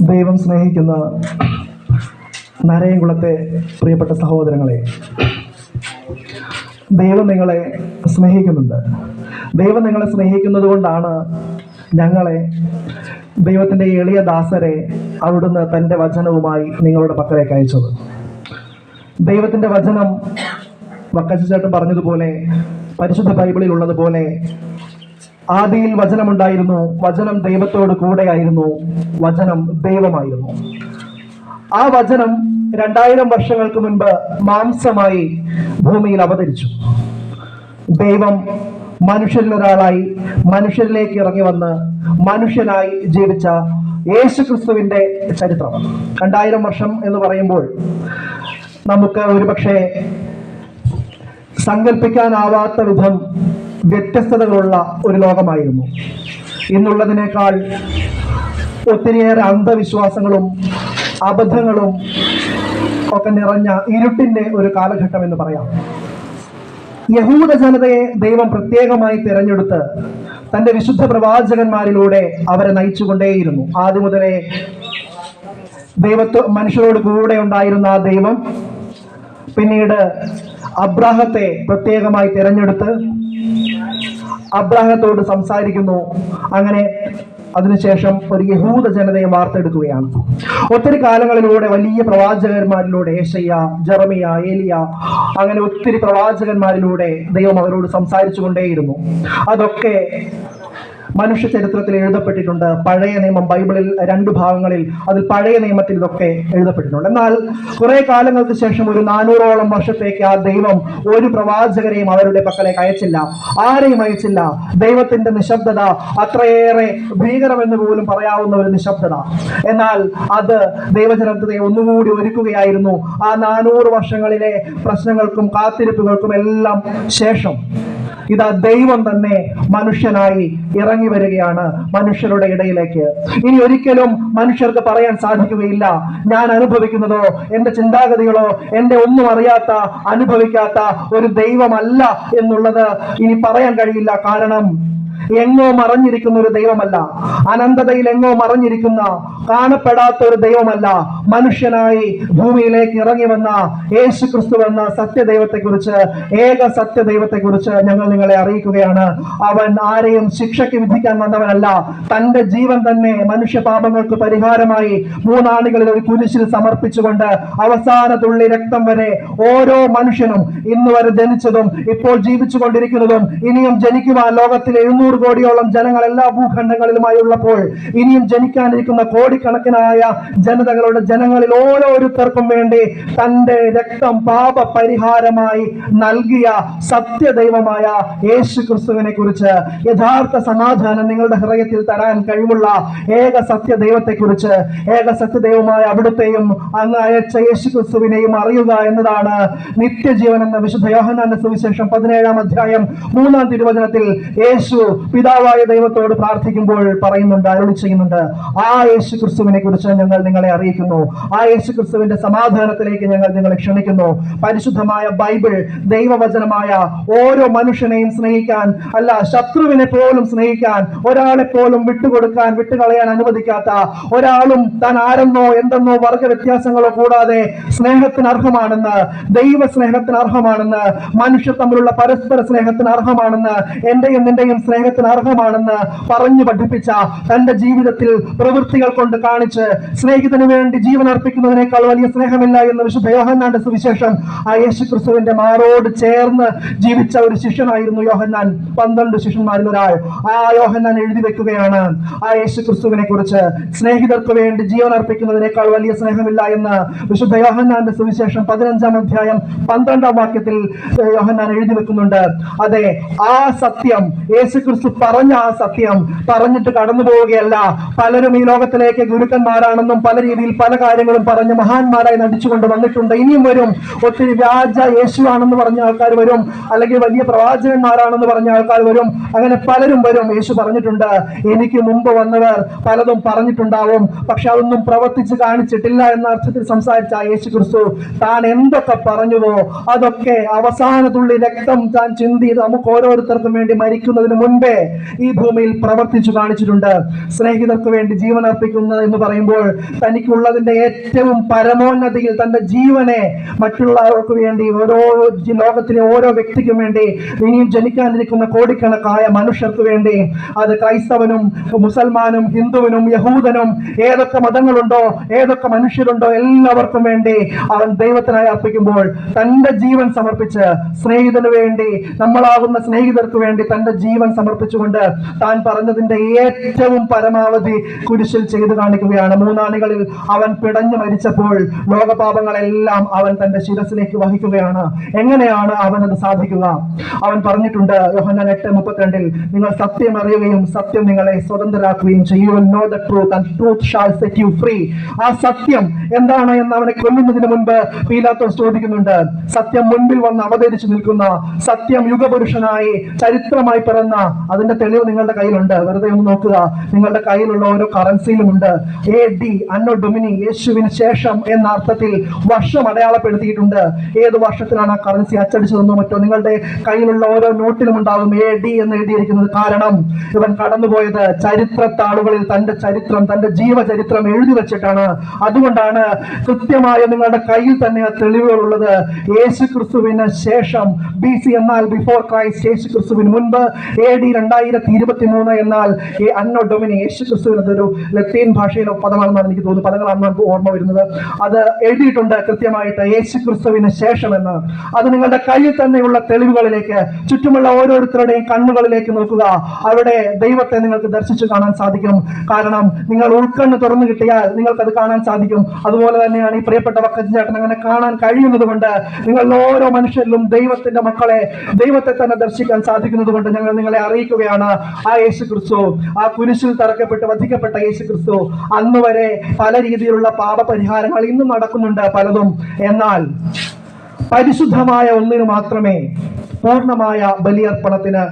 ദൈവം സ്നേഹിക്കുന്ന നരയംകുളത്തെ പ്രിയപ്പെട്ട സഹോദരങ്ങളെ ദൈവം നിങ്ങളെ സ്നേഹിക്കുന്നുണ്ട്. ദൈവം നിങ്ങളെ സ്നേഹിക്കുന്നത് കൊണ്ടാണ് ഞങ്ങളെ ദൈവത്തിന്റെ എളിയ ദാസരെ അവിടുന്ന് തന്റെ വചനവുമായി നിങ്ങളുടെ പക്കലേക്ക് അയച്ചത്. ദൈവത്തിന്റെ വചനം വക്കച്ചേട്ടൻ പറഞ്ഞതുപോലെ പരിശുദ്ധ ബൈബിളിൽ ഉള്ളതുപോലെ ആദിയിൽ വചനമുണ്ടായിരുന്നു. വചനം ദൈവത്തോട് കൂടെയായിരുന്നു. വചനം ദൈവമായിരുന്നു. ആ വചനം രണ്ടായിരം വർഷങ്ങൾക്ക് മുൻപ് മാംസമായി ഭൂമിയിൽ അവതരിച്ചു. ദൈവം മനുഷ്യരിലൊരാളായി മനുഷ്യരിലേക്ക് ഇറങ്ങി വന്ന് മനുഷ്യനായി ജീവിച്ച യേശു ക്രിസ്തുവിന്റെ ചരിത്രം. രണ്ടായിരം വർഷം എന്ന് പറയുമ്പോൾ നമുക്ക് ഒരുപക്ഷെ സങ്കല്പിക്കാനാവാത്ത വിധം വ്യത്യസ്തതകളുള്ള ഒരു ലോകമായിരുന്നു. ഇന്നുള്ളതിനേക്കാൾ ഒത്തിരിയേറെ അന്ധവിശ്വാസങ്ങളും അബദ്ധങ്ങളും ഒക്കെ നിറഞ്ഞ ഇരുട്ടിന്റെ ഒരു കാലഘട്ടം എന്ന് പറയാം. യഹൂദ ജനതയെ ദൈവം പ്രത്യേകമായി തിരഞ്ഞെടുത്ത് തന്റെ വിശുദ്ധ പ്രവാചകന്മാരിലൂടെ അവരെ നയിച്ചുകൊണ്ടേയിരുന്നു. ആദ്യം മുതലേ ദൈവത്വ മനുഷ്യരോട് കൂടെ ഉണ്ടായിരുന്ന ആ ദൈവം പിന്നീട് അബ്രാഹത്തെ പ്രത്യേകമായി തിരഞ്ഞെടുത്ത് അബ്രാഹത്തോട് സംസാരിക്കുന്നു. അങ്ങനെ അതിനുശേഷം ഒരു യഹൂദ ജനതയെ വാർത്തെടുക്കുകയാണ്. ഒത്തിരി കാലങ്ങളിലൂടെ വലിയ പ്രവാചകന്മാരിലൂടെ ഏഷയ്യ ജെറമിയ ഏലിയ അങ്ങനെ ഒത്തിരി പ്രവാചകന്മാരിലൂടെ ദൈവം അവരോട് സംസാരിച്ചു കൊണ്ടേയിരുന്നു അതൊക്കെ മനുഷ്യ ചരിത്രത്തിൽ എഴുതപ്പെട്ടിട്ടുണ്ട്. പഴയ നിയമം ബൈബിളിൽ രണ്ട് ഭാഗങ്ങളിൽ അതിൽ പഴയ നിയമത്തിൽ ഇതൊക്കെ എഴുതപ്പെട്ടിട്ടുണ്ട്. എന്നാൽ കുറെ കാലങ്ങൾക്ക് ശേഷം ഒരു നാനൂറോളം വർഷത്തേക്ക് ആ ദൈവം ഒരു പ്രവാചകരെയും അവരുടെ പക്കലേക്ക് അയച്ചില്ല. ആരെയും അയച്ചില്ല. ദൈവത്തിന്റെ നിശബ്ദത അത്രയേറെ ഭീകരമെന്ന് പോലും പറയാവുന്ന ഒരു നിശബ്ദത. എന്നാൽ അത് ദൈവജനത്തെ ഒന്നുകൂടി ഒരുക്കുകയായിരുന്നു. ആ നാനൂറ് വർഷങ്ങളിലെ പ്രശ്നങ്ങൾക്കും കാത്തിരിപ്പുകൾക്കും എല്ലാം ശേഷം ഇതാ ദൈവം തന്നെ മനുഷ്യനായി ഇറങ്ങി വരികയാണ് മനുഷ്യരുടെ ഇടയിലേക്ക്. ഇനി ഒരിക്കലും മനുഷ്യർക്ക് പറയാൻ സാധിക്കുകയില്ല. ഞാൻ അനുഭവിക്കുന്നതോ എന്റെ ചിന്താഗതികളോ എന്റെ ഒന്നും അറിയാത്ത അനുഭവിക്കാത്ത ഒരു ദൈവമല്ല എന്നുള്ളത് ഇനി പറയാൻ കഴിയില്ല. കാരണം എങ്ങോ മറഞ്ഞിരിക്കുന്ന ഒരു ദൈവമല്ല. അനന്തതയിൽ എങ്ങോ മറഞ്ഞിരിക്കുന്ന കാണപ്പെടാത്ത ഒരു ദൈവമല്ല. മനുഷ്യനായി ഭൂമിയിലേക്ക് ഇറങ്ങി വന്ന യേശു ക്രിസ്തു എന്ന സത്യദൈവത്തെക്കുറിച്ച് ഏക സത്യദൈവത്തെക്കുറിച്ച് ഞങ്ങൾ നിങ്ങളെ അറിയിക്കുകയാണ്. അവൻ ആരെയും ശിക്ഷയ്ക്ക് വിധിക്കാൻ വന്നവനല്ല. തന്റെ ജീവൻ തന്നെ മനുഷ്യ പാപങ്ങൾക്ക് പരിഹാരമായി മൂന്നാണികളിൽ ഒരു കുരിശിൽ സമർപ്പിച്ചുകൊണ്ട് അവസാന തുള്ളി രക്തം വരെ ഓരോ മനുഷ്യനും ഇന്ന് വരെ ജനിച്ചതും ഇപ്പോൾ ജീവിച്ചു കൊണ്ടിരിക്കുന്നതും ഇനിയും ജനിക്കുവാൻ ലോകത്തിൽ എഴുന്നൂറ് കോടിയോളം ജനങ്ങൾ എല്ലാ ഭൂഖണ്ഡങ്ങളിലുമായി ഉള്ളപ്പോൾ ഇനിയും ജനിക്കാനിരിക്കുന്ന കോടിക്കണക്കിനായ ജനതകളുടെ ജനങ്ങളിൽ ഓരോരുത്തർക്കും വേണ്ടി തന്റെ രക്തം പാപ പരിഹാരമായി നൽകിയ സത്യദൈവമായ യേശു ക്രിസ്തുവിനെ കുറിച്ച് യഥാർത്ഥ സമാധാനം നിങ്ങളുടെ ഹൃദയത്തിൽ തരാൻ കഴിവുള്ള ഏക സത്യദൈവത്തെ കുറിച്ച് ഏക സത്യദൈവമായ അവിടുത്തെയും അങ്ങ് അയച്ച യേശു ക്രിസ്തുവിനെയും അറിയുക എന്നതാണ് നിത്യജീവൻ എന്ന വിശുദ്ധ യോഹന്നാന്റെ സുവിശേഷം പതിനേഴാം അധ്യായം മൂന്നാം തിരുവചനത്തിൽ യേശു പിതാവായ ദൈവത്തോട് പ്രാർത്ഥിക്കുമ്പോൾ പറയുന്നുണ്ട് അരുളി ചെയ്യുന്നുണ്ട് ആ യേശു ക്രിസ്തുവിനെ കുറിച്ച് ഞങ്ങൾ നിങ്ങളെ അറിയിക്കുന്നു. ആ യേശു ക്രിസ്തുവിന്റെ സമാധാനത്തിലേക്ക് ഞങ്ങൾ നിങ്ങളെ ക്ഷണിക്കുന്നു. പരിശുദ്ധമായ ബൈബിൾ ദൈവവചനമായ ഓരോ മനുഷ്യനെയും സ്നേഹിക്കാൻ അല്ല ശത്രുവിനെ പോലും സ്നേഹിക്കാൻ ഒരാളെ പോലും വിട്ടുകൊടുക്കാൻ വിട്ടുകളയാൻ അനുവദിക്കാത്ത ഒരാളും താൻ ആരെന്നോ എന്തെന്നോ വർഗ വ്യത്യാസങ്ങളോ കൂടാതെ സ്നേഹത്തിന് അർഹമാണെന്ന് ദൈവ സ്നേഹത്തിന് അർഹമാണെന്ന് മനുഷ്യർ തമ്മിലുള്ള പരസ്പര സ്നേഹത്തിന് അർഹമാണെന്ന് എന്റെയും നിന്റെയും സ്നേഹത്തിന് അർഹമാണെന്ന് പറഞ്ഞു പഠിപ്പിച്ച തന്റെ ജീവിതത്തിൽ പ്രവൃത്തികൾ കൊണ്ട് കാണിച്ച് സ്നേഹിതന് വേണ്ടി ജീവൻ അർപ്പിക്കുന്നതിനേക്കാൾ വലിയ സ്നേഹമില്ല എന്ന വിശുദ്ധ യോഹന്നാന്റെ സുവിശേഷം ആ യേശു ക്രിസ്തുവിന്റെ മാറോട് ചേർന്ന് ജീവിച്ച ഒരു ശിഷ്യനായിരുന്നു യോഹന്നാൻ. പന്ത്രണ്ട് ശിഷ്യന്മാരിൽ ഒരാൾ. ആ യോഹന്നാൻ എഴുതി വെക്കുകയാണ്. ആ യേശു ക്രിസ്തുവിനെ കുറിച്ച് സ്നേഹിതർക്ക് വേണ്ടി ജീവൻ അർപ്പിക്കുന്നതിനേക്കാൾ വലിയ സ്നേഹമില്ല എന്ന് വിശുദ്ധ യോഹന്നാന്റെ സുവിശേഷം പതിനഞ്ചാം അധ്യായം പന്ത്രണ്ടാം വാക്യത്തിൽ യോഹന്നാൻ എഴുതി വെക്കുന്നുണ്ട്. അതെ ആ സത്യം യേശു ക്രിസ്തു പറഞ്ഞ ആ സത്യം പറഞ്ഞിട്ട് കടന്നു പോവുകയല്ല. പലരും ഈ ലോകത്തിലേക്ക് ഗുരുക്കന്മാരാണെന്നും പല രീതിയിൽ പല കാര്യങ്ങളും പറഞ്ഞ് മഹാന്മാരായി നടിച്ചുകൊണ്ട് വന്നിട്ടുണ്ട്. ഇനിയും വരും. ഒത്തിരി വ്യാജ യേശുവാണെന്ന് പറഞ്ഞ ആൾക്കാർ വരും. അല്ലെങ്കിൽ വലിയ പ്രവാചകന്മാരാണെന്ന് പറഞ്ഞ ആൾക്കാർ വരും. അങ്ങനെ പലരും വരും. യേശു പറഞ്ഞിട്ടുണ്ട് എനിക്ക് മുമ്പ് വന്നവർ പലതും പറഞ്ഞിട്ടുണ്ടാവും. പക്ഷെ അതൊന്നും പ്രവർത്തിച്ച് കാണിച്ചിട്ടില്ല എന്ന അർത്ഥത്തിൽ സംസാരിച്ച യേശു ക്രിസ്തു താൻ എന്തൊക്കെ പറഞ്ഞുവോ അതൊക്കെ അവസാന തുള്ളി രക്തം താൻ ചിന്തി നമുക്ക് ഓരോരുത്തർക്കും വേണ്ടി മരിക്കുന്നതിന് മുൻപ് മുൻപേ ഈ ഭൂമിയിൽ പ്രവർത്തിച്ചു കാണിച്ചിട്ടുണ്ട്. സ്നേഹിതർക്ക് വേണ്ടി ജീവൻ അർപ്പിക്കുന്ന എന്ന് പറയുമ്പോൾ തനിക്കുള്ളതിന്റെ ഏറ്റവും പരമോന്നതിയിൽ തന്റെ ജീവനെ മറ്റുള്ളവർക്ക് വേണ്ടി ഓരോ ലോകത്തിലെ ഓരോ വ്യക്തിക്കും വേണ്ടി ഇനിയും ജനിക്കാനിരിക്കുന്ന കോടിക്കണക്കായ മനുഷ്യർക്ക് വേണ്ടി അത് ക്രൈസ്തവനും മുസൽമാനും ഹിന്ദുവിനും യഹൂദനും ഏതൊക്കെ മതങ്ങളുണ്ടോ ഏതൊക്കെ മനുഷ്യരുണ്ടോ എല്ലാവർക്കും വേണ്ടി അവൻ ദൈവത്തിനായി അർപ്പിക്കുമ്പോൾ തന്റെ ജീവൻ സമർപ്പിച്ച് സ്നേഹിതന് വേണ്ടി നമ്മളാകുന്ന സ്നേഹിതർക്ക് വേണ്ടി തന്റെ ജീവൻ സമർപ്പിച്ചുകൊണ്ട് താൻ പറഞ്ഞതിന്റെ ഏറ്റവും പരമാവധി കുരിശിൽ ചെയ്തു കാണിക്കുകയാണ്. മൂന്നാണികളിൽ അവൻ പിടഞ്ഞു മരിച്ചപ്പോൾ ലോകപാപങ്ങളെല്ലാം അവൻ തന്റെ ശിരസിലേക്ക് വഹിക്കുകയാണ്. എങ്ങനെയാണ് അവൻ അത് സാധിക്കുക? അവൻ പറഞ്ഞിട്ടുണ്ട് യോഹന്നാൻ എട്ട് മുപ്പത്തിരണ്ടിൽ നിങ്ങൾ സത്യം അറിയുകയും സത്യം നിങ്ങളെ സ്വതന്ത്രരാക്കുകയും ചെയ്യും. ആ സത്യം എന്താണ് എന്ന് അവനെ കൊല്ലുന്നതിന് മുൻപ് പീലാത്തോസ് ചോദിക്കുന്നുണ്ട്. സത്യം മുൻപിൽ വന്ന് അവതരിച്ചു നിൽക്കുന്ന സത്യം യുഗപുരുഷനായി ചരിത്രമായി പിറന്ന അതിന്റെ തെളിവ് നിങ്ങളുടെ കയ്യിലുണ്ട്. വെറുതെ ഒന്ന് നോക്കുക. നിങ്ങളുടെ കയ്യിലുള്ള ഓരോ കറൻസിയിലും ഉണ്ട് എ ഡി അന്നോ ഡൊമിനി യേശുവിന് ശേഷം എന്ന അർത്ഥത്തിൽ വർഷം അടയാളപ്പെടുത്തിയിട്ടുണ്ട്. ഏത് വർഷത്തിലാണ് ആ കറൻസി അച്ചടിച്ചതെന്നോ മറ്റോ നിങ്ങളുടെ കയ്യിലുള്ള ഓരോ നോട്ടിലും ഉണ്ടാകും എ ഡി എന്ന് എഴുതിയിരിക്കുന്നത് കാരണം ഇവൻ കടന്നുപോയത് ചരിത്രത്താളുകളിൽ തന്റെ ചരിത്രം തന്റെ ജീവചരിത്രം എഴുതി വെച്ചിട്ടാണ്. അതുകൊണ്ടാണ് കൃത്യമായ നിങ്ങളുടെ കയ്യിൽ തന്നെ തെളിവുകളുള്ളത്. യേശു ക്രിസ്തുവിന് ശേഷം ബി സി എന്നാൽ ബിഫോർ ക്രൈസ്റ്റ് യേശു ക്രിസ്തുവിന് മുൻപ് എ ഡി രണ്ടായിരത്തി ഇരുപത്തി മൂന്ന് എന്നാൽ ഈ അന്നോ ഡൊമിനി യേശു ക്രിസ്തുവിന് അതൊരു ലത്തീൻ ഭാഷയിലെ പദമാണെന്നാണ് എനിക്ക് തോന്നുന്നു പദങ്ങളാണ് നമുക്ക് ഓർമ്മ വരുന്നത്. അത് എഴുതിയിട്ടുണ്ട് കൃത്യമായിട്ട് യേശു ക്രിസ്തുവിന് ശേഷം എന്ന് അത് നിങ്ങളുടെ കയ്യിൽ തന്നെയുള്ള തെളിവുകളിലേക്ക് ചുറ്റുമുള്ള ഓരോരുത്തരുടെയും കണ്ണുകളിലേക്ക് നോക്കുക. അവിടെ ദൈവത്തെ നിങ്ങൾക്ക് ദർശിച്ചു കാണാൻ സാധിക്കും. കാരണം നിങ്ങൾ ഉൾക്കണ്ണ് തുറന്നു കിട്ടിയാൽ നിങ്ങൾക്ക് അത് കാണാൻ സാധിക്കും. അതുപോലെ തന്നെയാണ് ഈ പ്രിയപ്പെട്ട വക്കച്ചൻ അങ്ങനെ കാണാൻ കഴിയുന്നത് കൊണ്ട് നിങ്ങൾ ഓരോ മനുഷ്യരിലും ദൈവത്തിന്റെ മക്കളെ ദൈവത്തെ തന്നെ ദർശിക്കാൻ സാധിക്കുന്നത് കൊണ്ട് ഞങ്ങൾ നിങ്ങളെ അറിയിക്കുകയാണ് ആ യേശു ക്രിസ്തു ആ കുരിശിൽ തറക്കപ്പെട്ട് വധിക്കപ്പെട്ട യേശു ക്രിസ്തു അന്ന് വരെ പല രീതിയിലുള്ള പാപപരിഹാരങ്ങൾ ഇന്നും നടക്കുന്നുണ്ട് പലതും. എന്നാൽ പരിശുദ്ധമായ ഒന്നിന് മാത്രമേ പൂർണമായ ബലിയർപ്പണത്തിന്